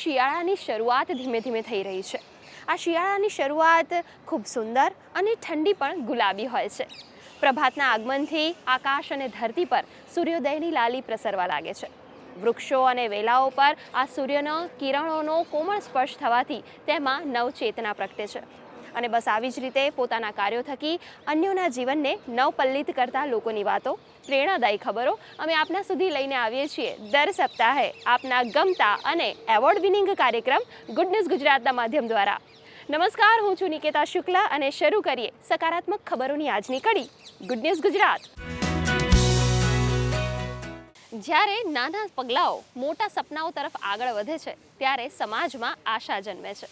શિયાળાની શરૂઆત ધીમે ધીમે થઈ રહી છે. આ શિયાળાની શરૂઆત ખૂબ સુંદર અને ઠંડી પણ ગુલાબી હોય છે. પ્રભાતના આગમનથી આકાશ અને ધરતી પર સૂર્યોદયની લાલી પ્રસરવા લાગે છે. વૃક્ષો અને વેલાઓ પર આ સૂર્યના કિરણોનો કોમળ સ્પર્શ થવાથી તેમાં નવચેતના પ્રગટે છે. અને બસ આવી જ રીતે પોતાના કાર્યો થકી અન્યોના જીવનને નવપલ્લિત કરતા લોકોની વાતો, પ્રેરણાદાયી ખબરો અમે આપના સુધી લઈને આવીએ છીએ દર સપ્તાહે આપના ગમતા અને એવોર્ડ વિનિંગ કાર્યક્રમ ગુડ ગુજરાતના માધ્યમ દ્વારા. નમસ્કાર, હું છું નિકેતા શુક્લા અને શરૂ કરીએ સકારાત્મક ખબરોની આજની કડી ગુડ ગુજરાત. જ્યારે નાના પગલાઓ, મોટા સપનાઓ તરફ આગળ વધે છે, ત્યારે સમાજમાં આશા જન્મે છે.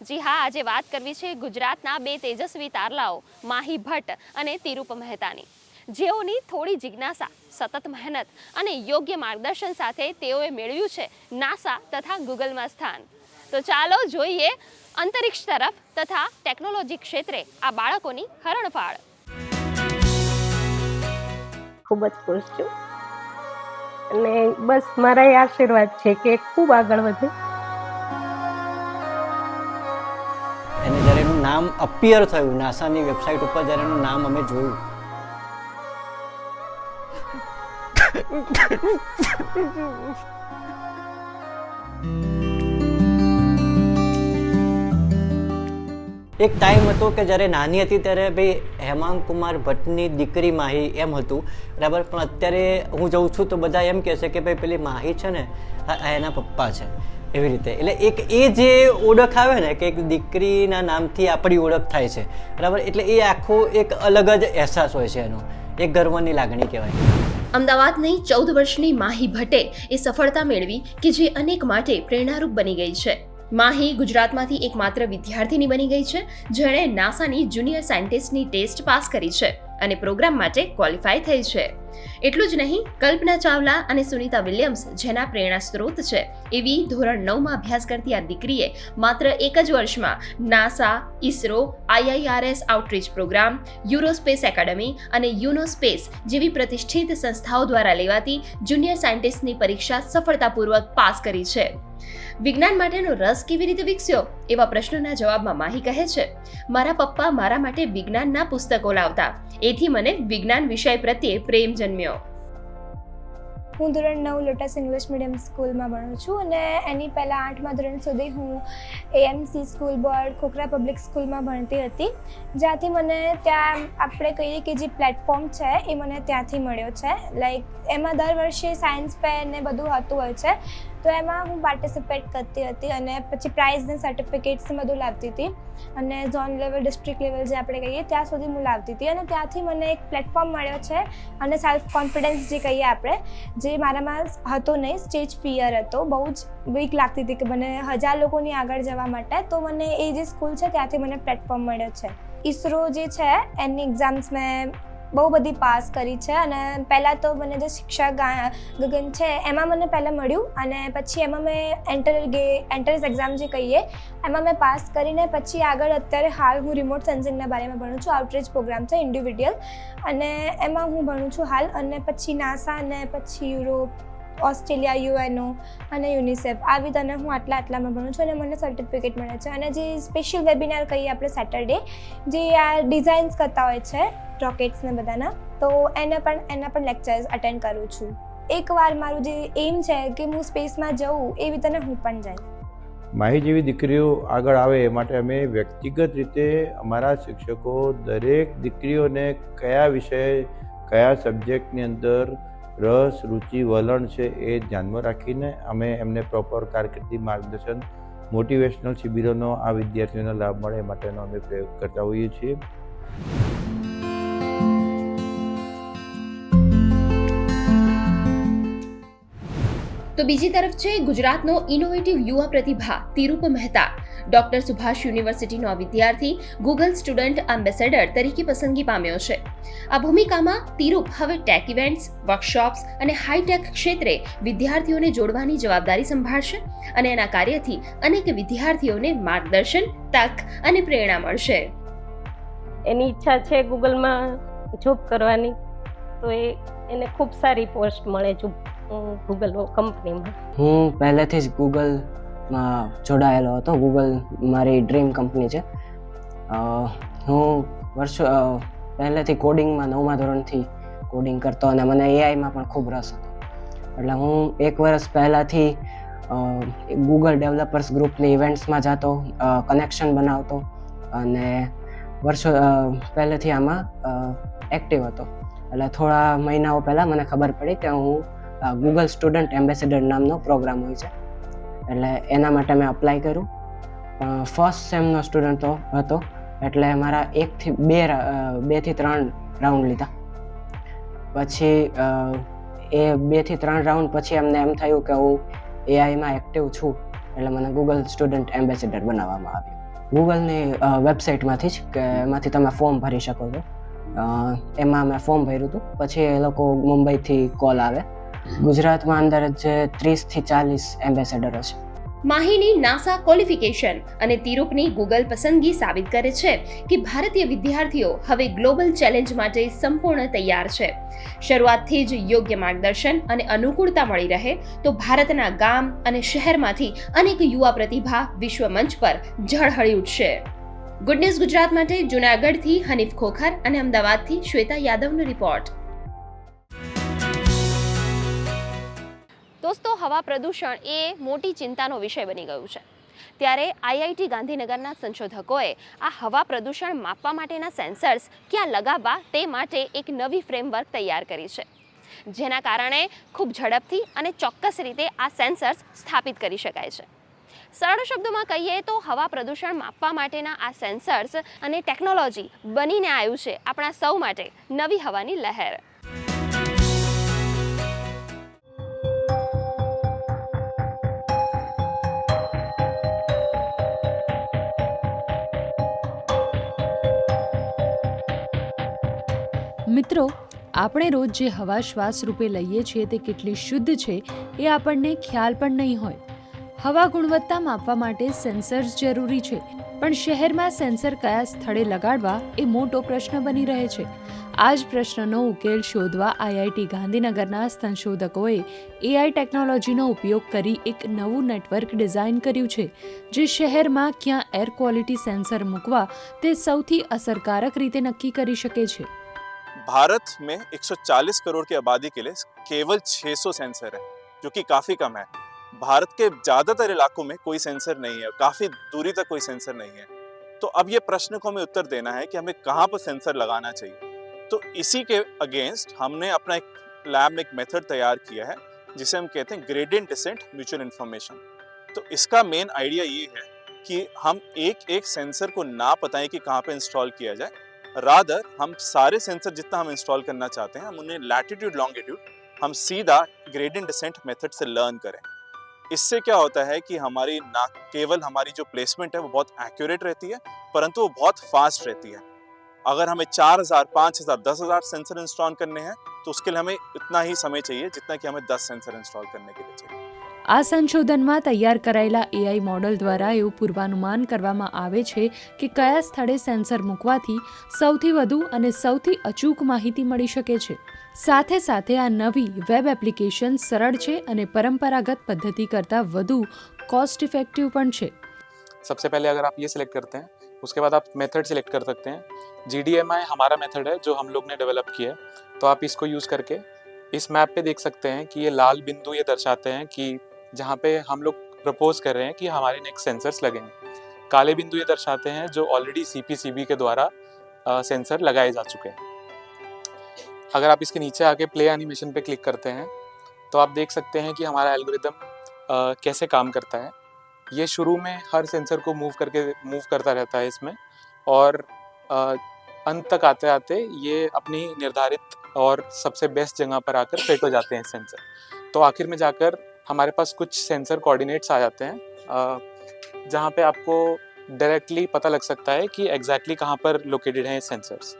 જી હા, આજે વાત કરવી છે ગુજરાતના બે તેજસ્વી તારલાઓ, માહી ભટ્ટ અને તિરુપ મહેતાની. જેઓની થોડી જિજ્ઞાસા, સતત મહેનત અને યોગ્ય માર્ગદર્શન સાથે તેઓએ મેળવ્યું છે નાસા તથા ગૂગલમાં સ્થાન. તો ચાલો જોઈએ અંતરિક્ષ તરફ તથા ટેકનોલોજી ક્ષેત્રે આ બાળકોની હરણફાળ. ખૂબ જ ખુશ છું. અને બસ મારા આશીર્વાદ છે કે ખૂબ આગળ વધે. એને જ્યારે એનું નામ અપિયર થયું, નાસાની વેબસાઇટ ઉપર જ્યારે એનું નામ અમે જોયું. એક ટાઈમ હતો કે જ્યારે નાની હતી ત્યારે ભાઈ હેમાંગ કુમાર ભટ્ટની દીકરી માહી એમ હતું, બરાબર? પણ અત્યારે હું જઉં છું તો બધા એમ કહેશે કે ભાઈ પેલી માહી છે ને એના પપ્પા છે. એવી રીતે. એટલે એક એ જે ઓળખ આવે ને, કે એક દીકરીના નામથી આપણી ઓળખ થાય છે, બરાબર? એટલે એ આખો એક અલગ જ અહેસાસ હોય છે એનો. એક ગર્વની લાગણી કહેવાય. અમદાવાદની ચૌદ વર્ષની માહી ભટ્ટે એ સફળતા મેળવી કે જે અનેક માટે પ્રેરણારૂપ બની ગઈ છે. માહી ગુજરાતમાંથી એકમાત્ર વિદ્યાર્થીની બની ગઈ છે, જેણે નાસાની જુનિયર સાયન્ટિસ્ટની ટેસ્ટ પાસ કરી છે. અને પ્રોગ્રામ માટે ક્વોલિફાય થઈ છે. એટલું જ નહીં, કલ્પના ચાવલા અને સુનિતા વિલિયમ્સ જેના પ્રેરણા સ્ત્રોત છે, એવી ધોરણ નવમાં અભ્યાસ કરતી આ દીકરીએ માત્ર એક જ વર્ષમાં NASA, ISRO, IIRS outreach programme, Eurospace academy અને યુનોસ્પેસ જેવી પ્રતિષ્ઠિત સંસ્થાઓ દ્વારા લેવાતી જુનિયર સાયન્ટિસ્ટની પરીક્ષા સફળતાપૂર્વક પાસ કરી છે. વિજ્ઞાન માટેનો રસ કેવી રીતે વિકસ્યો? એવા પ્રશ્નોના જવાબમાં માહી કહે છે, મારા પપ્પા મારા માટે વિજ્ઞાનના પુસ્તકો લાવતા. એથી મને વિજ્ઞાન વિષય પ્રત્યે પ્રેમ જન્મ્યો. હું ધોરણ નવ લોટસ ઇંગ્લિશ મીડિયમ સ્કૂલમાં ભણું છું અને એની પહેલાં આઠમા ધોરણ સુધી હું AMC school board Khokhra public સ્કૂલમાં ભણતી હતી. જ્યાંથી મને ત્યાં આપણે કહીએ કે જે પ્લેટફોર્મ છે એ મને ત્યાંથી મળ્યો છે. લાઈક એમાં દર વર્ષે સાયન્સ ફેર ને બધું હોતું હોય છે. તો એમાં હું પાર્ટિસિપેટ કરતી હતી અને પછી પ્રાઇઝ ને સર્ટિફિકેટ્સ બધું લાવતી હતી. અને ઝોન લેવલ ડિસ્ટ્રિક્ટ લેવલ જે આપણે કહીએ, ત્યાં સુધી હું લાવતી હતી. અને ત્યાંથી મને એક પ્લેટફોર્મ મળ્યો છે અને સેલ્ફ કોન્ફિડન્સ જે કહીએ આપણે, જે મારામાં હતો નહીં સ્ટેજ ફિયર હતો. બહુ જ વીક લાગતી હતી કે મને હજાર લોકોની આગળ જવા માટે. તો મને એ જે સ્કૂલ છે, ત્યાંથી મને પ્લેટફોર્મ મળ્યો છે. ઇસરો જે છે, એની એક્ઝામ્સ મેં બહુ બધી પાસ કરી છે અને પહેલાં તો મને જે શિક્ષક ગગન છે, એમાં મને પહેલાં મળ્યું અને પછી એમાં મેં એન્ટર ગે એન્ટ્રન્સ એક્ઝામ જે કહીએ, એમાં મેં પાસ કરીને પછી આગળ અત્યારે હાલ હું રિમોટ સેન્સિંગના બારેમાં ભણું છું આઉટરીચ પ્રોગ્રામ છે ઇન્ડિવિડ્યુઅલ અને એમાં હું ભણું છું હાલ અને પછી નાસા અને પછી યુરોપ ઓસ્ટ્રેલિયા, યુએનઓ અને યુનિસેફ. આ વિધાને હું આટલા આટલામાં ભણું છું અને મને સર્ટિફિકેટ મળે છે. અને જે સ્પેશિયલ વેબિનાર કહીએ આપણે સેટરડે જે આ ડિઝાઇન્સ કરતા હોય છે રોકેટ્સ ને બધાના, તો એને પણ, એના પણ લેક્ચર્સ અટેન્ડ કરું છું. એકવાર મારું જે એમ છે કે હું સ્પેસમાં જઉં, એ રીતે હું પણ જાય. માહી જેવી દીકરીઓ આગળ આવે એ માટે અમે વ્યક્તિગત રીતે અમારા શિક્ષકો દરેક દીકરીઓને કયા વિષય, કયા સબ્જેક્ટની અંદર રસ, રુચિ, વલણ છે એ ધ્યાનમાં રાખીને અમે એમને પ્રોપર કારકિર્દી માર્ગદર્શન મોટિવેશનલ શિબિરોનો આ વિદ્યાર્થીઓને લાભ મળે એ માટેનો અમે પ્રયોગ કરતા હોઈએ છીએ. તો બીજી તરફ છે ગુજરાતનો ઇનોવેટિવ યુવા પ્રતિભા તિરુપ મહેતા. ડોક્ટર સુભાષ યુનિવર્સિટીનો આ વિદ્યાર્થી ગૂગલ સ્ટુડન્ટ એમ્બેસેડર તરીકે પસંદગી પામ્યો છે. આ ભૂમિકામાં તિરુપ હવે ટેક ઇવેન્ટ્સ વર્કશોપ્સ અને હાઈટેક ક્ષેત્રે વિદ્યાર્થીઓને જોડવાની જવાબદારી સંભાળશે અને એના કાર્યથી અનેક વિદ્યાર્થીઓને માર્ગદર્શન, તક અને પ્રેરણા મળશે. એની ઈચ્છા છે ગૂગલમાં જોબ કરવાની. તો એ, એને ખૂબ સારી પોસ્ટ મળે જો ગૂગલ કંપનીમાં હું પહેલેથી જ ગૂગલમાં જોડાયેલો હતો. ગૂગલ મારી ડ્રીમ કંપની છે. હું વર્ષો પહેલેથી કોડિંગમાં નવમા ધોરણથી કોડિંગ કરતો અને મને એઆઈમાં પણ ખૂબ રસ હતો. એટલે હું એક વર્ષ પહેલાંથી ગૂગલ ડેવલપર્સ ગ્રુપની ઇવેન્ટ્સમાં જતો કનેક્શન બનાવતો અને વર્ષો પહેલેથી આમાં એક્ટિવ હતો. એટલે થોડા મહિનાઓ પહેલાં મને ખબર પડી કે હું ગૂગલ સ્ટુડન્ટ એમ્બેસેડર નામનો પ્રોગ્રામ હોય છે. એટલે એના માટે મેં અપ્લાય કર્યું. ફર્સ્ટ સેમનો સ્ટુડન્ટ હતો. એટલે મારા એકથી બે બેથી ત્રણ રાઉન્ડ લીધા. પછી એ બેથી ત્રણ રાઉન્ડ પછી અમને એમ થયું કે હું એઆઈમાં એક્ટિવ છું. એટલે મને ગૂગલ સ્ટુડન્ટ એમ્બેસેડર બનાવવામાં આવ્યું. ગૂગલની વેબસાઇટમાંથી જ કે એમાંથી તમે ફોર્મ ભરી શકો છો. એમાં મેં ફોર્મ ભર્યું હતું. પછી એ લોકો મુંબઈથી કોલ આવે. ગુજરાતમાં અંદર જે ત્રીસથી ચાલીસ એમ્બેસેડરો છે માહીની નાસા ક્વોલિફિકેશન અને તિરુપની ગૂગલ પસંદગી સાબિત કરે છે કે ભારતીય વિદ્યાર્થીઓ હવે ગ્લોબલ ચેલેન્જ માટે સંપૂર્ણ તૈયાર છે. શરૂઆતથી જ યોગ્ય માર્ગદર્શન અને અનુકૂળતા મળી રહે તો ભારતના ગામ અને શહેરમાંથી અનેક યુવા પ્રતિભા વિશ્વ મંચ પર ઝળહળી ઉઠશે. ગુડ ન્યૂઝ ગુજરાત માટે જુનાગઢથી હનીફ ખોખર અને અમદાવાદથી શ્વેતા યાદવનો રિપોર્ટ દોસ્તો, હવા પ્રદૂષણ એ મોટી ચિંતાનો વિષય બની ગયું છે. ત્યારે આઈઆઈટી ગાંધીનગરના સંશોધકોએ આ હવા પ્રદૂષણ માપવા માટેના સેન્સર્સ ક્યાં લગાવવા તે માટે એક નવી ફ્રેમવર્ક તૈયાર કરી છે. જેના કારણે ખૂબ ઝડપથી અને ચોક્કસ રીતે આ સેન્સર્સ સ્થાપિત કરી શકાય છે. સરળ શબ્દોમાં કહીએ તો હવા પ્રદૂષણ માપવા માટેના આ સેન્સર્સ અને ટેકનોલોજી બનીને આવ્યું છે આપણા સૌ માટે નવી હવાની લહેર. મિત્રો, આપણે રોજ જે હવા શ્વાસ રૂપે લઈએ છીએ તે કેટલી શુદ્ધ છે એ આપણને ખ્યાલ પણ નહીં હોય. હવા ગુણવત્તા માપવા માટે સેન્સર્સ જરૂરી છે, પણ શહેરમાં સેન્સર કયા સ્થળે લગાડવા એ મોટો પ્રશ્ન બની રહે છે. આ જ પ્રશ્નનો ઉકેલ શોધવા આઈઆઈટી ગાંધીનગરના સંશોધકોએ એઆઈ ટેકનોલોજીનો ઉપયોગ કરી એક નવું નેટવર્ક ડિઝાઇન કર્યું છે, જે શહેરમાં ક્યાં એર ક્વોલિટી સેન્સર મૂકવા તે સૌથી અસરકારક રીતે નક્કી કરી શકે છે. भारत में 140 करोड़ की आबादी के लिए केवल 600 सेंसर है, जो कि काफ़ी कम है। भारत के ज़्यादातर इलाकों में कोई सेंसर नहीं है, काफ़ी दूरी तक कोई सेंसर नहीं है। तो अब ये प्रश्न को हमें उत्तर देना है कि हमें कहाँ पर सेंसर लगाना चाहिए। तो इसी के अगेंस्ट हमने अपना एक लैब में एक मेथड तैयार किया है, जिसे हम कहते हैं ग्रेडियंट डिसेंट म्यूचुअल इन्फॉर्मेशन तो इसका मेन आइडिया ये है कि हम एक एक सेंसर को ना बताएँ कि कहाँ पे इंस्टॉल किया जाए रादर हम सारे सेंसर जितना हम इंस्टॉल करना चाहते हैं, हम उन्हें लैटिट्यूड लॉन्गिट्यूड हम सीधा ग्रेडियंट डिसेंट मेथड से लर्न करें। इससे क्या होता है कि हमारी ना केवल हमारी जो प्लेसमेंट है, वो बहुत एक्यूरेट रहती है, परंतु वो बहुत फास्ट रहती है। अगर हमें चार हज़ार, पाँच हज़ार, दस हज़ार सेंसर इंस्टॉल करने हैं तो उसके लिए हमें इतना ही समय चाहिए जितना कि हमें दस सेंसर इंस्टॉल करने के लिए चाहिए। આ સંશોધનમાં તૈયાર કરાયેલા એઆઈ મોડલ દ્વારા એવું પૂર્વાનુમાન કરવામાં આવે છે કે કયા સ્થળે સેન્સર મૂકવાથી સૌથી વધુ અને સૌથી અચૂક માહિતી મળી શકે છે સાથે સાથે આ નવી વેબ એપ્લિકેશન સરળ છે અને પરંપરાગત પદ્ધતિ કરતાં વધુ કોસ્ટ ઇફેક્ટિવ પણ છે सबसे पहले अगर आप ये सिलेक्ट करते हैं उसके बाद आप मेथड सिलेक्ट कर सकते हैं जी डी एम आई हमारा मेथड है जो हम लोग ने डेवलप किया है तो आप इसको यूज़ करके इस मैप पे देख सकते हैं कि ये लाल बिंदु ये दर्शाते हैं कि जहाँ पे हम लोग प्रपोज कर रहे हैं कि हमारे नेक्स्ट सेंसर्स लगेंगे। काले बिंदु ये दर्शाते हैं जो already C P C B के द्वारा सेंसर लगाए जा चुके हैं। अगर आप इसके नीचे आके प्ले एनिमेशन पे क्लिक करते हैं तो आप देख सकते हैं कि हमारा एल्गोरिदम कैसे काम करता है। ये शुरू में हर सेंसर को मूव करके मूव करता रहता है इसमें और अंत तक आते आते ये अपनी निर्धारित और सबसे बेस्ट जगह पर आकर फिट हो जाते हैं सेंसर तो आखिर में जाकर हमारे पास कुछ सेंसर कोऑर्डिनेट्स आ जाते हैं जहाँ पे आपको डायरेक्टली पता लग सकता है कि एग्जैक्टली कहाँ पर लोकेटेड हैं ये सेंसर्स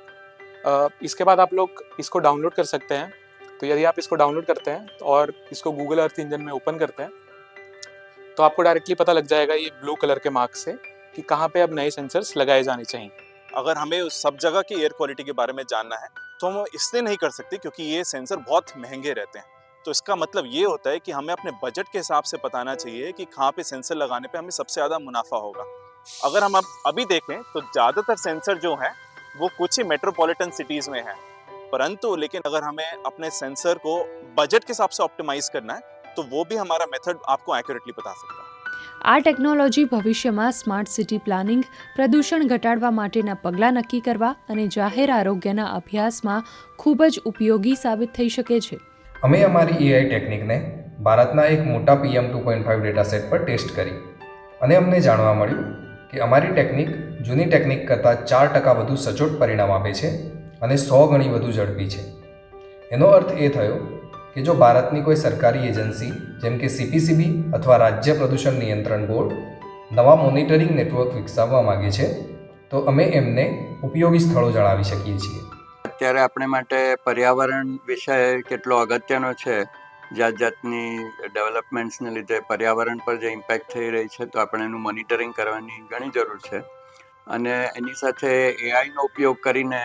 इसके बाद आप लोग इसको डाउनलोड कर सकते हैं। तो यदि आप इसको डाउनलोड करते हैं और इसको गूगल अर्थ इंजन में ओपन करते हैं तो आपको डायरेक्टली पता लग जाएगा ये ब्लू कलर के मार्क से कि कहाँ पे अब नए सेंसर्स लगाए जाने चाहिए। अगर हमें उस सब जगह की एयर क्वालिटी के बारे में जानना है तो हम इसलिए नहीं कर सकते क्योंकि ये सेंसर बहुत महँगे रहते हैं। तो इसका मतलब ये होता है कि हमें अपने बजट के हिसाब से बताना चाहिए कि कहाँ पे सेंसर लगाने पे हमें सबसे ज़्यादा मुनाफा होगा अगर हम अब अभी देखें तो ज़्यादातर सेंसर जो हैं वो कुछ ही मेट्रोपॉलिटन सिटीज़ में हैं परंतु लेकिन अगर हमें अपने सेंसर को बजट के हिसाब से ऑप्टिमाइज करना है तो वो भी हमारा मेथड आपको एक्यूरेटली बता सकता है આ ટેકનોલોજી ભવિષ્યમાં સ્માર્ટ સિટી પ્લાનિંગ પ્રદૂષણ ઘટાડવા માટેના પગલાં નક્કી કરવા અને જાહેર આરોગ્યના અભ્યાસમાં ખૂબ જ ઉપયોગી સાબિત થઈ શકે છે અમે અમારી એઆઈ ટેકનિકને ભારતના એક મોટા PM two point five data set પર ટેસ્ટ કરી. અને અમને જાણવા મળ્યું કે અમારી ટેકનિક જૂની ટેકનિક કરતાં ચાર ટકા વધુ સચોટ પરિણામ આપે છે અને સો ગણી વધુ ઝડપી છે. એનો અર્થ એ થયો કે જો ભારતની કોઈ સરકારી એજન્સી, જેમ કે સીપીસીબી અથવા રાજ્ય પ્રદૂષણ નિયંત્રણ બોર્ડ, નવા મોનિટરિંગ નેટવર્ક વિકસાવવા માગે છે, તો અમે એમને ઉપયોગી સ્થળો જણાવી શકીએ છીએ. અત્યારે આપણે માટે પર્યાવરણ વિષય કેટલો અગત્યનો છે? જાત જાતની ડેવલપમેન્ટ્સને લીધે પર્યાવરણ પર જે ઇમ્પેક્ટ થઈ રહી છે, તો આપણે એનું મોનિટરિંગ કરવાની ઘણી જરૂર છે. અને એની સાથે એઆઈનો ઉપયોગ કરીને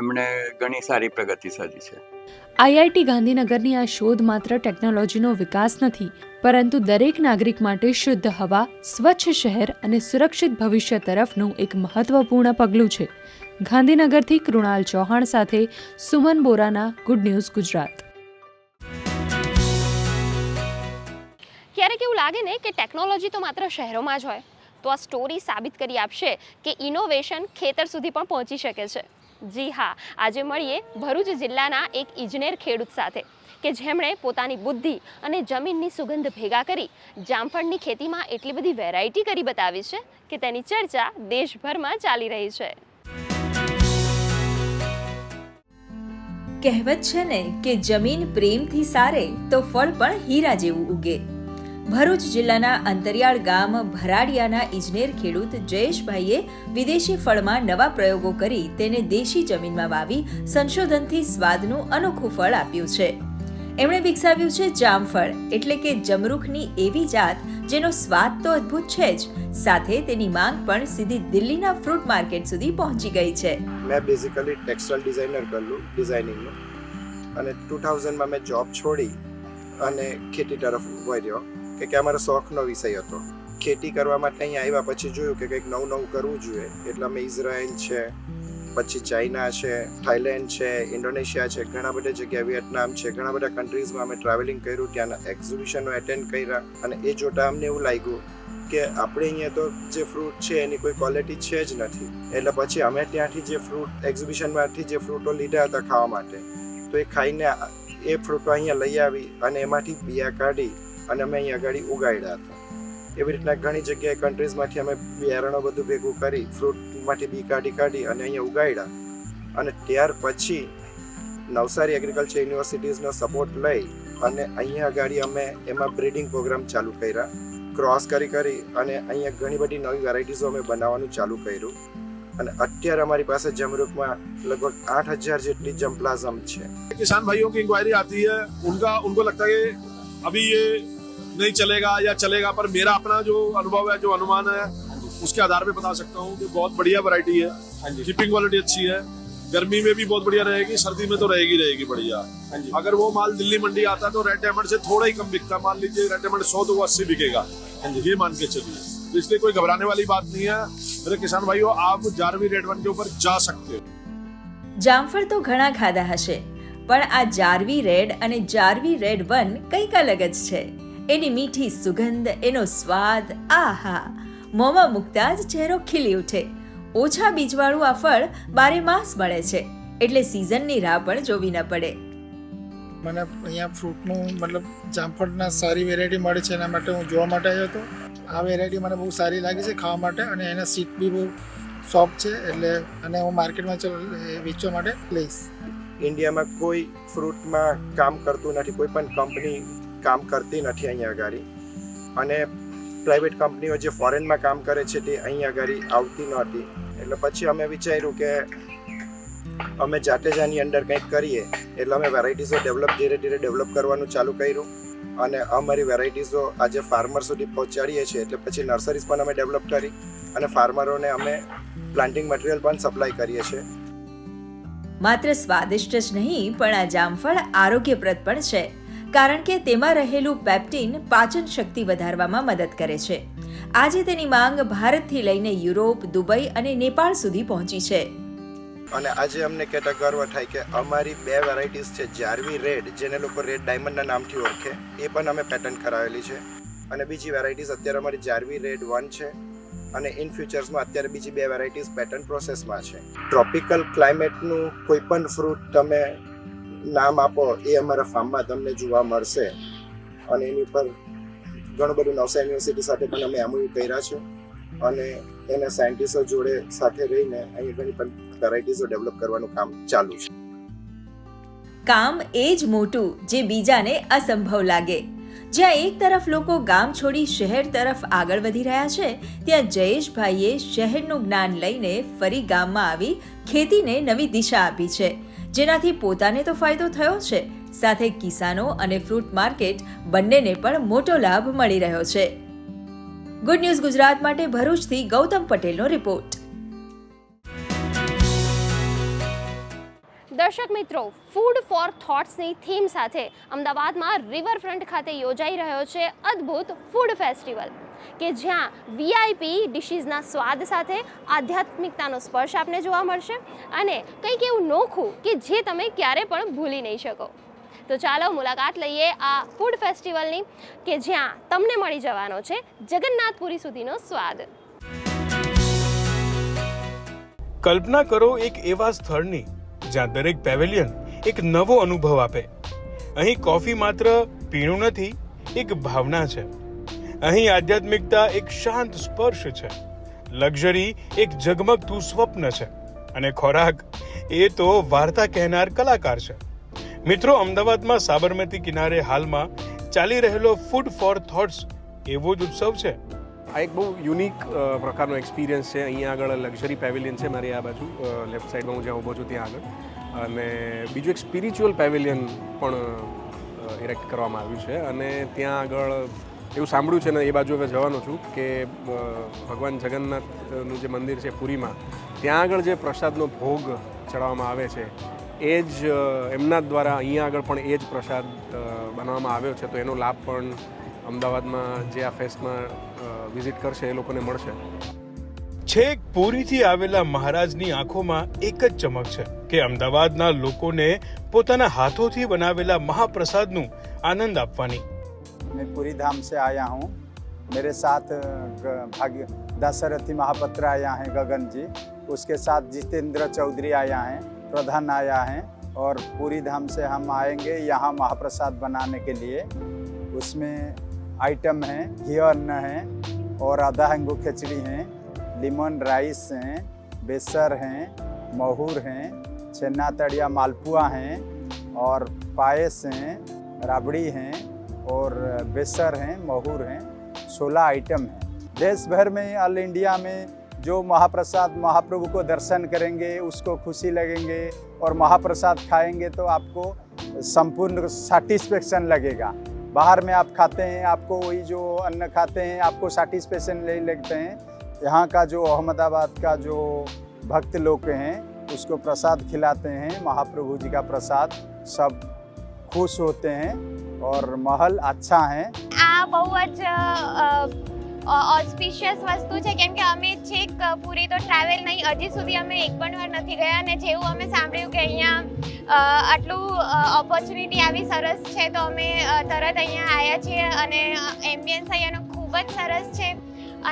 એમણે ઘણી સારી પ્રગતિ સાધી છે. આઈઆઈટી ગાંધીનગરની આ શોધ માત્ર ટેકનોલોજીનો વિકાસ નથી, પરંતુ દરેક નાગરિક માટે શુદ્ધ હવા, સ્વચ્છ શહેર અને સુરક્ષિત ભવિષ્ય તરફનું એક મહત્વપૂર્ણ પગલું છે. ગાંધીનગરથી કૃણાલ ચૌહાણ સાથે સુમન બોરાના ગુડ ન્યૂઝ ગુજરાત. ક્યારેક એવું લાગે ને કે ટેકનોલોજી તો માત્ર શહેરોમાં જ હોય, તો આ સ્ટોરી સાબિત કરી આપશે કે ઇનોવેશન ખેતર સુધી પણ પહોંચી શકે છે. જી હા, આજે મળીએ ભરૂચ જિલ્લાના એક ઇજનેર ખેડૂત સાથે, કે જેમણે પોતાની બુદ્ધિ અને જમીનની સુગંધ ભેગા કરી, જામફળની ખેતીમાં એટલી બધી વેરાયટી કરી બતાવી છે કે તેની ચર્ચા દેશભરમાં ચાલી રહી છે. કહેવત છે ને કે જમીન પ્રેમથી સારે તો ફળ પણ હીરા જેવું ઉગે. ભરૂચ જિલ્લાના અંતરિયાળ ગામ ભરાડિયાના ઇજનેર ખેડૂત જયેશભાઈએ વિદેશી ફળમાં નવા પ્રયોગો કરી તેને દેશી જમીનમાં વાવી સંશોધનથી સ્વાદનું અનોખું ફળ આપ્યું છે. એમણે વિકસાવ્યું છે જામફળ, એટલે કે જમરૂખની એવી જાત જેનો સ્વાદ તો અદ્ભુત છે જ. સાથે તેની માંગ પણ સીધી દિલ્હીના ફ્રૂટ માર્કેટ સુધી પહોંચી ગઈ છે. મેં બેઝિકલી ટેક્સટાઇલ ડિઝાઇનર કરેલું ડિઝાઇનિંગનું અને ટુ થાઉઝન્ડમાં મેં જોબ છોડી અને ખેતી તરફ વળ્યો કે કે અમારો શોખનો વિષય હતો. ખેતી કરવા માટે અહીંયા આવ્યા પછી જોયું કે કંઈક નવું નવું કરવું જોઈએ. એટલે અમે ઇઝરાયલ છે પછી ચાઇના છે થાઈલેન્ડ છે, ઇન્ડોનેશિયા છે, ઘણા બધા જગ્યાએ વિયેટનામ છે, ઘણા બધા કન્ટ્રીઝમાં અમે ટ્રાવેલિંગ કર્યું, ત્યાંના એક્ઝિબિશનો એટેન્ડ કર્યા અને એ જોતાં અમને એવું લાગ્યું કે આપણે અહીંયા તો જે ફ્રૂટ છે એની કોઈ ક્વોલિટી છે જ નથી. એટલે પછી અમે ત્યાંથી જે ફ્રૂટ એક્ઝિબિશનમાંથી જે ફ્રૂટો લીધા હતા ખાવા માટે, તો એ ખાઈને એ ફ્રૂટો અહીંયા લઈ આવી અને એમાંથી બિયા કાઢી અને અમે અહીંયા આગળ ઉગાડ્યા હતા. એવી રીતના ઘણી જગ્યાએ કન્ટ્રીઝમાંથી અમે બિયારણો બધું ભેગું કરી ફ્રૂટમાંથી બી કાઢી કાઢી અને અહીંયા ઉગાડ્યા અને ત્યાર પછી નવસારી એગ્રીકલ્ચર યુનિવર્સિટીઝનો સપોર્ટ લઈ અને અહીંયા આગળ અમે એમાં બ્રીડિંગ પ્રોગ્રામ ચાલુ કર્યા ક્રોસ કરી કરી અને અહીંયા ઘણી બધી નવી વેરાયટીઝો અમે બનાવવાનું ચાલુ કર્યું અને અત્યારે અમારી પાસે જમરૂકમાં લગભગ આઠ હજાર જેટલી જમ્પલાઝમ છે किसान भाइयों की इंक्वायरी आती है उनका उनको लगता है कि अभी ये नहीं चलेगा या चलेगा पर मेरा अपना जो अनुभव है जो अनुमान है उसके आधार पे बता सकता हूँ कि बहुत बढ़िया वैरायटी है कीपिंग क्वालिटी अच्छी है गर्मी में भी बहुत बढ़िया रहेगी सर्दी में तो रहेगी रहेगी बढ़िया अगर वो माल दिल्ली मंडी आता है तो रेड डायमंड से थोड़ा ही कम बिकता है मान लीजिए रेड डायमंड सौ तो वो अस्सी बिकेगा ये मान के चलिए तो इसलिए कोई घबराने वाली बात नहीं है मेरे किसान भाइयों आप जारवी रेड वन के ऊपर जा सकते हो જામફળ તો ઘણા ખાધા હશે પણ આ જારવી રેડ અને જારવી રેડ વન કંઈક અલગ જ છે એની મીઠી સુગંધ એનો સ્વાદ આહા. મોંમાં મૂકતા જ ચહેરો ખીલી ઉઠે. ઓછા બીજવાળું આ ફળ બારે માસ મળે છે એટલે સિઝનની રાહ પણ જોવી ન પડે. મને અહીંયા ફ્રૂટનું મતલબ જામફળના સારી વેરાયટી મળે છે એના માટે હું જોવા માટે આવ્યો હતો. આ વેરાયટી મને બહુ સારી લાગી છે ખાવા માટે અને એના સીટ બી બહુ સોફ્ટ છે એટલે અને હું માર્કેટમાં ચલો વેચવા માટે લઈશ. ઇન્ડિયામાં કોઈ ફ્રૂટમાં કામ કરતું નથી કોઈ પણ કંપની કામ કરતી નથી અહીંયા આગળ. અને પ્રાઇવેટ કંપનીઓ જે ફોરેનમાં કામ કરે છે તે અહીંયા આગળ આવતી નહોતી. એટલે પછી અમે વિચાર્યું કે અમે જાતે જ આની અંદર કંઈક કરીએ. એટલે અમે વેરાયટીઝો ડેવલપ ધીરે ધીરે ડેવલપ કરવાનું ચાલુ કર્યું. અને અમારી વેરાયટીઝો આજે ફાર્મર સુધી પહોંચાડીએ છીએ. એટલે પછી નર્સરીઝ પણ અમે ડેવલપ કરી. અને ફાર્મરોને અમે પ્લાન્ટિંગ મટીરિયલ પણ સપ્લાય કરીએ છીએ. માત્ર સ્વાદિષ્ટ જ નહીં, પણ આ જામફળ આરોગ્યપ્રદ પણ છે. કારણ કે તેમાં રહેલું પેપ્ટિન પાચન શક્તિ વધારવામાં મદદ કરે છે. આજે તેની માંગ ભારતથી લઈને યુરોપ, દુબઈ અને નેપાળ સુધી પહોંચી છે. અને આજે અમને કહેતા ગર્વ થાય કે અમારી બે વેરાયટીઝ છે, જારવી રેડ, જેને લોકો રેડ ડાયમંડના નામથી ઓળખે, એ પણ અમે પેટર્ન કરાવેલી છે. અને બીજી વેરાયટીઝ, અત્યારે અમારી જારવી રેડ વન છે અને ઇન ફ્યુચર્સમાં અત્યારે બીજી બે વેરાયટીઝ પેટર્ન પ્રોસેસમાં છે. ટ્રોપિકલ ક્લાઇમેટનું કોઈ પણ ફ્રૂટ તમે નામ આપો, એ અમારા ફાર્મમાં તમને જોવા મળશે. અને એની ઉપર ઘણું બધું નવસા યુનિવર્સિટી સાથે પણ અમે એમઓયુ કર્યા છે. અને એના સાયન્ટિસ્ટો જોડે સાથે રહીને અહીં ઘણી પણ વેરાયટીઝો ડેવલપ કરવાનું કામ ચાલુ છે. કામ એ જ મોટું, જે બીજાને અસંભવ લાગે. જ્યાં એક તરફ લોકો ગામ છોડી શહેર તરફ આગળ વધી રહ્યા છે, ત્યાં જયેશભાઈએ શહેરનું જ્ઞાન લઈને ફરી ગામમાં આવી ખેતીને નવી દિશા આપી છે. જેનાથી પોતાને તો ફાયદો થયો છે. સાથે કિસાનો અને ફ્રૂટ માર્કેટ બંનેને પણ મોટો લાભ મળી રહ્યો છે. ગુડ ન્યૂઝ ગુજરાત માટે ભરૂચથી ગૌતમ પટેલનો રિપોર્ટ દર્શક મિત્રો ફૂડ ફોર થોટ્સની થીમ સાથે અમદાવાદમાં રિવરફ્રન્ટ ખાતે યોજાઈ રહ્યો છે અદ્ભુત ફૂડ ફેસ્ટિવલ કે જ્યાં વીઆઈપી ડિશીઝના સ્વાદ સાથે આધ્યાત્મિકતાનો સ્પર્શ આપને જોવા મળશે અને કંઈક એવું નોખું કે જે તમે ક્યારે પણ ભૂલી નહીં શકો. તો ચાલો મુલાકાત લઈએ આ ફૂડ ફેસ્ટિવલની કે જ્યાં તમને મળી જવાનો છે જગન્નાથપુરી સુધીનો સ્વાદ. કલ્પના કરો એક એવા સ્થળની જ્યાં દરેક પેવેલિયન એક નવો અનુભવ આપે. અહીં કોફી માત્ર પીણું નથી, એક ભાવના છે. અહીં આધ્યાત્મિકતા એક શાંત સ્પર્શ છે. લક્ઝરી એક ઝગમગતું સ્વપ્ન છે. અને ખોરાક એ તો વાર્તા કહેનાર કલાકાર છે. મિત્રો, અમદાવાદમાં સાબરમતી કિનારે હાલમાં ચાલી રહેલો ફૂડ ફોર થોટ્સ એવો જ ઉત્સવ છે. આ એક બહુ યુનિક પ્રકારનો એક્સપિરિયન્સ છે. અહીંયા આગળ લક્ઝરી પેવેલિયન છે મારી આ બાજુ લેફ્ટ સાઈડમાં હું જ્યાં ઊભો છું ત્યાં આગળ. અને બીજું એક સ્પિરિચ્યુઅલ પેવેલિયન પણ ઇરેક્ટ કરવામાં આવ્યું છે. અને ત્યાં આગળ એવું સાંભળ્યું છે ને, એ બાજુ હવે જવાનો છું કે ભગવાન જગન્નાથનું જે મંદિર છે પુરીમાં, ત્યાં આગળ જે પ્રસાદનો ભોગ ચડાવવામાં આવે છે, એ જ એમના દ્વારા અહીંયા આગળ પણ એ જ પ્રસાદ બનાવવામાં આવ્યો છે. તો એનો લાભ પણ અમદાવાદમાં જે આ ફેસ્ટમાં વિઝિટ કરશે એ લોકોને મળશે છેક પુરીથી આવેલા મહારાજની આંખોમાં એક જ ચમક છે કે અમદાવાદના લોકોને પોતાના હાથોથી બનાવેલા મહાપ્રસાદનું આનંદ આપવાની मैं पूरी धाम से आया हूँ मेरे साथ ग- भाग्य दासरथी महापत्र आया है गगन जी उसके साथ जितेंद्र चौधरी आया हैं प्रधान आया हैं और पूरी धाम से हम आएंगे यहाँ महाप्रसाद बनाने के लिए उसमें आइटम हैं घी अन्न है और आधा हंगू खिचड़ी हैं लेमन राइस हैं, बेसर हैं, महूर हैं छन्ना तड़िया, मालपुआ हैं, और पायस हैं, राबड़ी हैं, और बेसर हैं, महूर हैं, सोलह आइटम हैं। देश भर में ऑल इंडिया में जो महाप्रसाद, महाप्रभु को दर्शन करेंगे, उसको खुशी लगेंगे और महाप्रसाद खाएँगे तो आपको संपूर्ण सेटिस्फेक्शन लगेगा। बाहर में आप खाते हैं, आपको वही जो अन्न खाते हैं, आपको सेटिस्फेक्शन नहीं लगते हैं, यहाँ का जो अहमदाबाद का जो भक्त लोग हैं, उसको प्रसाद खिलाते हैं, महाप्रभु जी का प्रसाद, सब खुश होते हैं और महल अच्छा है। आ बहुत अच्छा, ઓસ્પિશિયસ વસ્તુ છે. કેમ કે અમે છેક પૂરી તો ટ્રાવેલ નહીં. હજી સુધી અમે એક પણ વાર નથી ગયા અને જેવું અમે સાંભળ્યું કે અહીંયા આટલું ઓપોર્ચ્યુનિટી આવી સરસ છે, તો અમે તરત અહીંયા આવ્યા છીએ અને એમ્બિયન્સ અહીંયાનો ખૂબ જ સરસ છે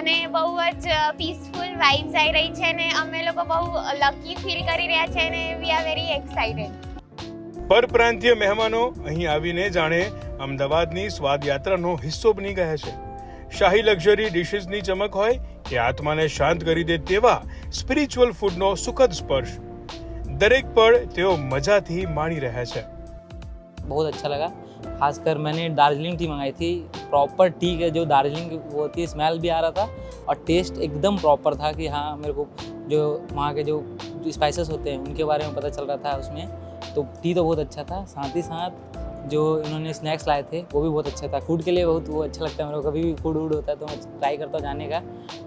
અને બહુ જ પીસફુલ વાઇબ્સ આવી રહી છે ને અમે લોકો બહુ લકી ફીલ કરી રહ્યા છે અને વી આર વેરી એક્સાઇટેડ પરપ્રાંતીય મહેમાનો અહીં આવીને જાણે અમદાવાદની સ્વાદ યાત્રાનો હિસ્સો બની ગયા છે. શાહી લક્ઝરી ડિશિસની ચમક હોય કે આત્માને શાંત કરી દે તેવા સ્પિરિચ્યુઅલ ફૂડનો સુખદ સ્પર્શ દરેક પળ તેઓ મજાથી માણી રહ્યા છે बहुत अच्छा लगा खासकर मैंने दार्जिलिंग टी मंगाई थी प्रॉपर टी के जो दार्जिलिंग की वो होती है स्मेल भी आ रहा था और टेस्ट एकदम प्रॉपर था कि हाँ मेरे को जो वहाँ के जो स्पाइसेस होते हैं उनके बारे में पता चल रहा था उसमें तो टी तो बहुत अच्छा था साथ ही साथ जो इन्होंने स्नैक्स लाए थे, वो भी बहुत अच्छा था। फ़ूड के लिए बहुत वो अच्छा लगता है मेरे को। कभी भी फ़ूड वूड होता है तो मैं ट्राई करता हूँ जाने का।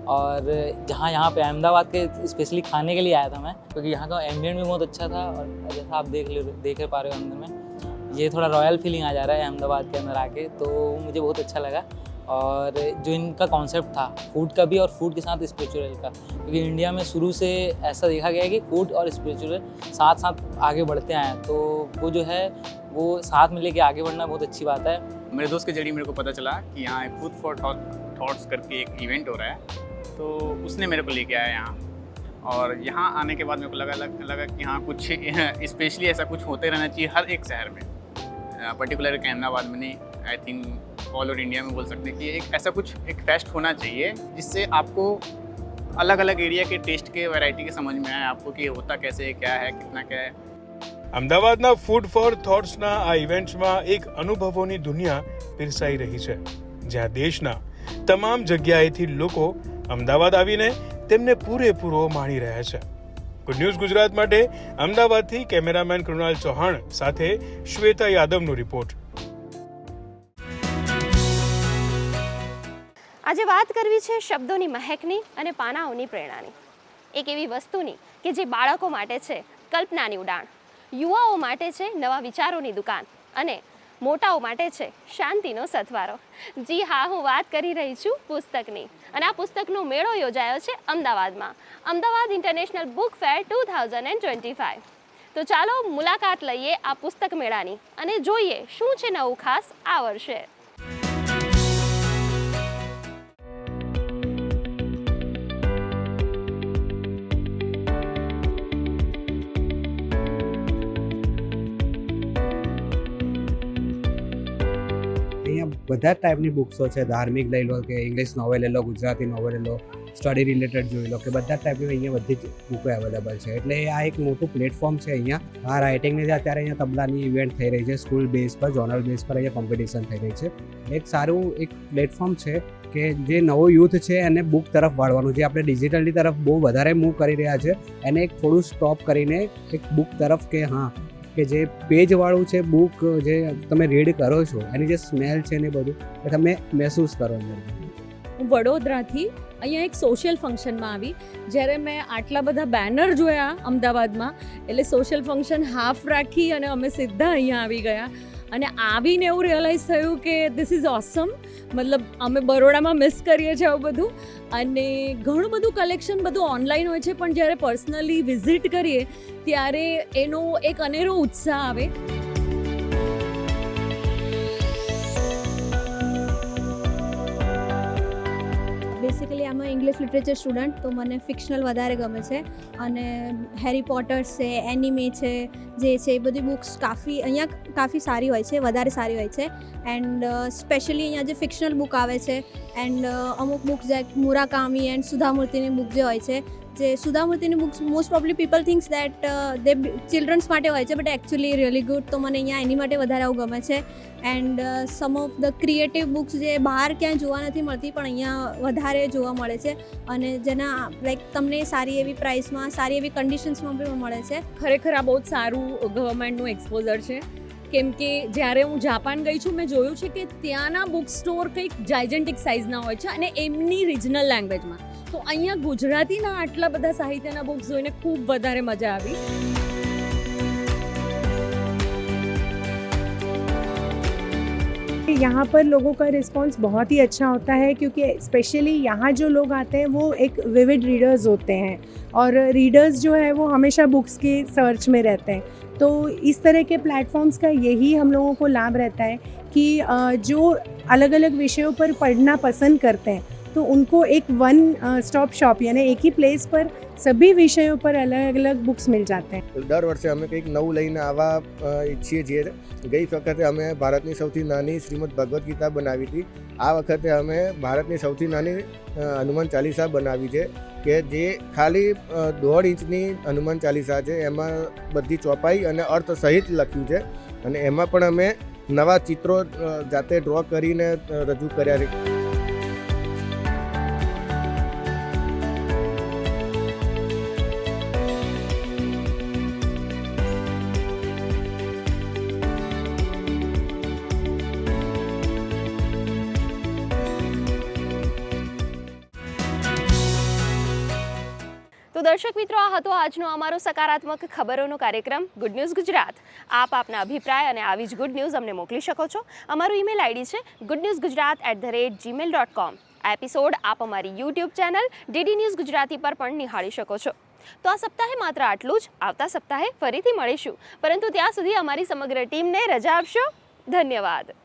और जहाँ यहाँ पे अहमदाबाद के स्पेशली खाने के लिए आया था मैं, क्योंकि यहाँ का एम्बियंट भी बहुत अच्छा था और जैसा आप देख ले, देख पा रहे हो अंदर में, ये थोड़ा रॉयल फीलिंग आ जा रहा है अहमदाबाद के अंदर आके तो मुझे बहुत अच्छा लगा। और जो इनका कॉन्सेप्ट था फ़ूड का भी और फ़ूड के साथ स्पिरिचुअल का। क्योंकि इंडिया में शुरू से ऐसा देखा गया है कि फ़ूड और स्पिरिचुअल साथ साथ आगे बढ़ते आए तो वो जो है वो साथ में लेके आगे बढ़ना बहुत अच्छी बात है। मेरे दोस्त के ज़रिए मेरे को पता चला कि यहाँ फ़ूड फॉर थॉट्स करके एक इवेंट हो रहा है। तो उसने मेरे को लेके आया यहाँ। और यहाँ आने के बाद मेरे को लगा लग, लगा कि यहाँ कुछ स्पेशली ऐसा कुछ होते रहना चाहिए हर एक शहर में। पर्टिकुलर अहमदाबाद में नहीं I think all over India में बोल सकते हैं कि एक ऐसा कुछ एक फेस्ट होना चाहिए जिससे आपको अलग अलग एरिया के टेस्ट के वैरायटी के समझ में आए आपको कि होता कैसे है क्या है कितना क्या है અમદાવાદના ફૂડ ફોર થોટ્સના આ ઇવેન્ટ્સમાં એક અનુભવોની દુનિયા પીરસાઈ રહી છે જ્યાં દેશના તમામ જગ્યાએથી લોકો અમદાવાદ આવીને તેમને પૂરેપૂરો માણી રહ્યા છે ગુડ ન્યૂઝ ગુજરાત માટે અમદાવાદથી કેમેરામેન કૃણાલ ચૌહાણ સાથે શ્વેતા યાદવનો રિપોર્ટ આજે વાત કરવી છે શબ્દોની મહેકની અને પાનાઓની પ્રેરણાની. એક એવી વસ્તુની કે જે બાળકો માટે છે કલ્પનાની ઉડાણ યુવાઓ માટે છે નવા વિચારોની દુકાન અને મોટાઓ માટે છે શાંતિનો સથવારો. જી હા, હું વાત કરી રહી છું પુસ્તકની અને આ પુસ્તકનો મેળો યોજાયો છે અમદાવાદમાં. Ahmedabad international book fair two thousand and twenty five. તો ચાલો મુલાકાત લઈએ આ પુસ્તક મેળાની અને જોઈએ શું છે નવું ખાસ આ વર્ષે. અહીંયા જ ટાઈપની બુક્સો છે. ધાર્મિક લઈ લો કે ઇંગ્લિશ નોવેલ લો, ગુજરાતી નોવેલ લો સ્ટડી રિલેટેડ જોઈ લો કે બધા ટાઈપની અહીંયા બધી જ બુકો અવેલેબલ છે. એટલે આ એક મોટું પ્લેટફોર્મ છે અહીંયા. આ રાઇટિંગની જે અત્યારે અહીંયા તબલાની ઇવેન્ટ થઈ રહી છે સ્કૂલ બેઝ પર જોનલ બેઝ પર અહીંયા કોમ્પિટિશન થઈ રહી છે. એક સારું એક પ્લેટફોર્મ છે કે જે નવો યુથ છે એને બુક તરફ વાળવાનું, જે આપણે ડિજિટલની તરફ બહુ વધારે મૂવ કરી રહ્યા છે. એને એક થોડું સ્ટોપ કરીને એક બુક તરફ કે હા કે જે પેજવાળું છે બુક જે તમે રીડ કરો છો, એની જે સ્મેલ છે ને બધું, એ તમે મહેસૂસ કરો અંદર. હું વડોદરાથી અહીંયા એક સોશિયલ ફંક્શનમાં આવી. જ્યારે મેં આટલા બધા બેનર જોયા અમદાવાદમાં, એટલે સોશિયલ ફંક્શન હાફ રાખી અને અમે સીધા અહીંયા આવી ગયા. અને આવીને એવું રિયલાઇઝ થયું કે ધીસ ઇઝ ઓસમ મતલબ અમે બરોડામાં મિસ કરીએ છીએ આવું બધું. અને ઘણું બધું કલેક્શન બધું ઓનલાઈન હોય છે, પણ જ્યારે પર્સનલી વિઝિટ કરીએ, ત્યારે એનો એક અનેરો ઉત્સાહ આવે. બેસિકલી આમાં ઇંગ્લિશ લિટરેચર સ્ટુડન્ટ તો મને ફિક્શનલ વધારે ગમે છે. અને હેરી પોટર્સ છે એનિમે છે, જે છે, એ બધી બુક્સ કાફી, અહીંયા કાફી સારી હોય છે, વધારે સારી હોય છે. એન્ડ સ્પેશિયલી અહીંયા જે ફિક્શનલ બુક આવે છે એન્ડ અમુક બુક્સ જે મુરાકામી એન્ડ સુધામૂર્તિની બુક જે હોય છે જે સુધામૂર્તિની books most probably people thinks that they children's માટે હોય છે બટ એકચ્યુઅલી રિયલી ગુડ તો મને અહીંયા એની માટે વધારે આવું ગમે છે. And some of the creative books જે બહાર ક્યાંય જોવા નથી મળતી, પણ અહીંયા વધારે જોવા મળે છે. અને જેના લાઈક તમને સારી એવી પ્રાઇસમાં સારી એવી કન્ડિશન્સમાં પણ મળે છે. ખરેખર આ બહુ જ સારું ગવર્મેન્ટનું એક્સપોઝર છે. કેમ કે જ્યારે હું જાપાન ગઈ છું, મેં જોયું છે કે ત્યાંના બુક સ્ટોર કંઈક જાયજેન્ટિક સાઇઝના હોય છે અને એમની રિજનલ લેંગ્વેજમાં તો અહીંયા ગુજરાતીના આટલા બધા સાહિત્યના બુક્સ જોઈને ખૂબ વધારે મજા આવી यहाँ पर लोगों का रिस्पांस बहुत ही अच्छा होता है क्योंकि स्पेशली यहाँ जो लोग आते हैं वो एक विविड रीडर्स होते हैं और रीडर्स जो है वो हमेशा बुक्स के सर्च में रहते हैं तो इस तरह के प्लेटफॉर्म्स का यही हम लोगों को लाभ रहता है कि अ, जो अलग अलग विषयों पर पढ़ना पसंद करते हैं तो उनको एक वन स्टॉप शॉप यानी एक ही प्लेस पर सभी विषयों पर अलग अलग बुक्स मिल जाते हैं દર વર્ષે અમે કંઈક નવું લઈને આવવા અ, ઈચ્છીએ છીએ ગઈ વખતે અમે ભારતની સૌથી નાની શ્રીમદ ભગવદ્ ગીતા બનાવી હતી આ વખતે અમે ભારતની સૌથી નાની અ, હનુમાન ચાલીસા બનાવી છે કે જે ખાલી અ, દોઢ ઇંચની હનુમાન ચાલીસા છે એમાં બધી ચોપાઈ અને અર્થ સહિત લખ્યું છે અને એમાં પણ અમે નવા ચિત્રો અ, જાતે ડ્રો કરીને અ, રજૂ કર્યા છે દર્શક મિત્રો, આ હતો આજનો અમારો સકારાત્મક ખબરોનો કાર્યક્રમ ગુડ ન્યૂઝ ગુજરાત આપ આપના અભિપ્રાય અને આવી જ ગુડ ન્યૂઝ અમને મોકલી શકો છો. અમારું ઈમેલ આઈડી છે good news Gujarat at the rate Gmail dot com આ એપિસોડ આપ અમારી YouTube channel DD news Gujarati પર પણ નિહાળી શકો છો. તો આ સપ્તાહે માત્ર આટલું જ, આવતા સપ્તાહે ફરીથી મળીશું. પરંતુ ત્યાં સુધી અમારી સમગ્ર ટીમને રજા આપશો. ધન્યવાદ.